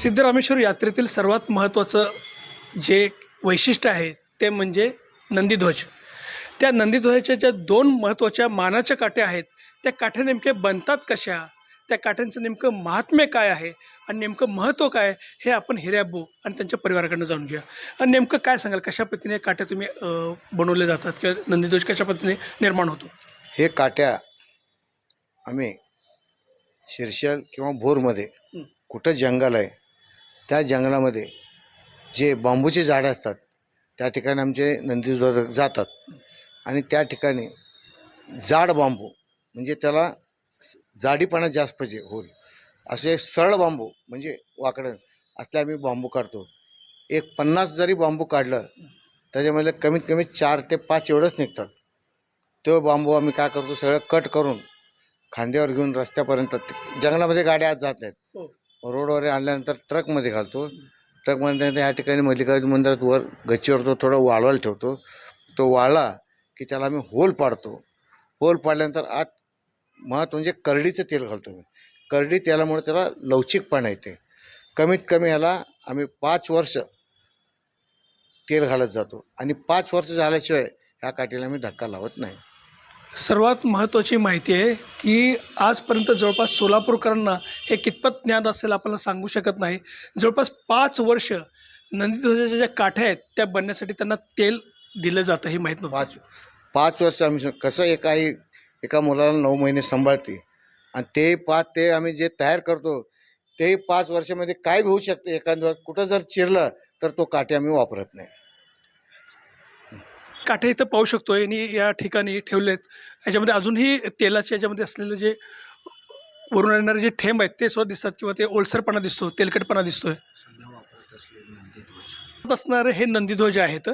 सिद्धरामेश्वर यात्रेतील सर्वात महत्त्वाचं जे वैशिष्ट्य आहे ते म्हणजे नंदीध्वज. त्या नंदीध्वजाच्या ज्या दोन महत्त्वाच्या मानाच्या काठ्या आहेत. त्या काठ्या नेमक्या बनतात कशा? त्या काठ्यांचं नेमकं महात्म्य काय आहे? आणि नेमकं महत्त्व काय हे आपण हिऱ्याबू आणि त्यांच्या परिवाराकडनं जाणून घेऊया. आणि नेमकं काय सांगाल कशा पद्धतीने काठ्या तुम्ही बनवले जातात किंवा नंदीध्वज कशा पद्धतीने निर्माण होतो? हे काट्या आम्ही शिरशल किंवा भोरमध्ये. कुठं जंगल आहे त्या जंगलामध्ये जे बांबूचे झाडं असतात त्या ठिकाणी आमचे नंदीध्वज जातात. आणि त्या ठिकाणी जाड बांबू म्हणजे त्याला जाडीपणा जास्त पाहिजे होईल. असे सरळ बांबू म्हणजे वाकडं असले आम्ही बांबू काढतो. एक पन्नास जरी बांबू काढलं त्याच्यामध्ये कमीत कमी चार ते पाच एवढंच निघतात. तो बांबू आम्ही काय करतो सगळं कट करून खांद्यावर घेऊन रस्त्यापर्यंत जंगलामध्ये गाड्या आत जात नाहीत. हो. रोडवर आणल्यानंतर ट्रकमध्ये घालतो. ट्रकमध्ये त्या ठिकाणी मल्लिकार्जुन मंदिरात वर गच्चीवर तो थोडं वाळवायला ठेवतो. तो वाळला की त्याला आम्ही होल पाडतो. होल पाडल्यानंतर आत महत्त्व म्हणजे करडीचं तेल घालतो मी करडी तेलामुळे त्याला लवचिकपणा येते. कमीत कमी ह्याला आम्ही पाच वर्ष तेल घालत जातो. आणि पाच वर्ष झाल्याशिवाय ह्या काठीला आम्ही धक्का लावत नाही. सर्वात महत्त्वाची माहिती आहे की आजपर्यंत जवळपास सोलापूरकरांना हे कितपत ज्ञान असेल आपल्याला सांगू शकत नाही. जवळपास पाच वर्ष नंदीध्वजाच्या ज्या काठ्या आहेत त्या बनण्यासाठी त्यांना तेल दिलं जातं हे माहीत नव्हतं. पाच पाच वर्ष आम्ही कसं एका आई एका मुलाला नऊ महिने सांभाळते आणि ते पाच ते आम्ही जे तयार करतो ते पाच वर्षामध्ये काय होऊ शकतं? एखाद कुठं जर चिरलं तर तो काठी आम्ही वापरत नाही. काठे इथं पाहू शकतो आणि या ठिकाणी ठेवलेत. याच्यामध्ये अजूनही तेलाचे याच्यामध्ये असलेले जे वरून येणारे जे ठेंब आहेत ते सुद्धा दिसतात किंवा ते ओलसरपणा दिसतो तेलकटपणा दिसतोय. असणारे हे नंदीध्वज आहेत.